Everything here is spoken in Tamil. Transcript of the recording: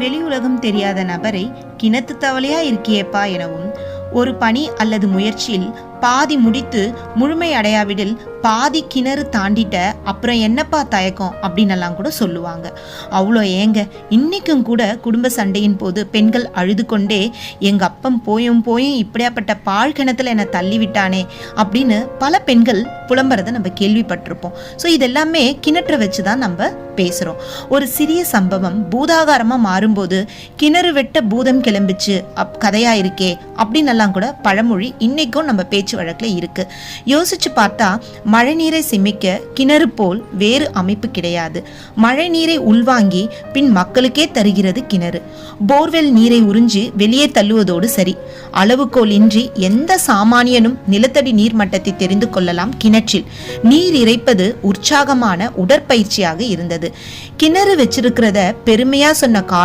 வெளி உலகம் தெரியாத நபரை கிணத்து தவளையா இருக்கியேப்பா எனவும் ஒரு பணி அல்லது முயற்சியில் பாதி முடித்து முழுமை அடையாவிடில் பாதி கிணறு தாண்டிட்ட அப்புறம் என்னப்பா தயக்கம் அப்படின்னெல்லாம் கூட சொல்லுவாங்க. அவ்வளோ ஏங்க இன்னைக்கும் கூட குடும்ப சண்டையின் போது பெண்கள் அழுது கொண்டே எங்கள் அப்பம் போயும் போயும் இப்படியாப்பட்ட பாழ் கிணத்துல என்னை தள்ளிவிட்டானே அப்படின்னு பல பெண்கள் புலம்புறதை நம்ம கேள்விப்பட்டிருப்போம். ஸோ இதெல்லாமே கிணற்றை வச்சு தான் நம்ம பேசுகிறோம் ஒரு சிறிய சம்பவம் பூதாகாரமாக மாறும்போது கிணறு வெட்ட பூதம் கிளம்பிச்சு அப் கதையாக இருக்கே அப்படின்னெல்லாம் கூட பழமொழி இன்றைக்கும் நம்ம பேச்சு வழக்கில் இருக்கு. யோசிச்சு பார்த்தா மழை நீரை சிமிக்க கிணறு போல் வேறு அமைப்பு கிடையாது. மழை நீரை உள்வாங்கி பின் மக்களுக்கே தருகிறது கிணறு. போர்வெல் நீரை உறிஞ்சி வெளியே தள்ளுவதோடு சரி. அளவுகோல் இன்றி எந்த சாமானியனும் நிலத்தடி நீர் மட்டத்தை தெரிந்து கொள்ளலாம் கிணற்றில். நீர் இறைப்பது உற்சாகமான உடற்பயிற்சியாக இருந்தது. கிணறு வச்சிருக்கிறத பெருமையா சொன்ன கால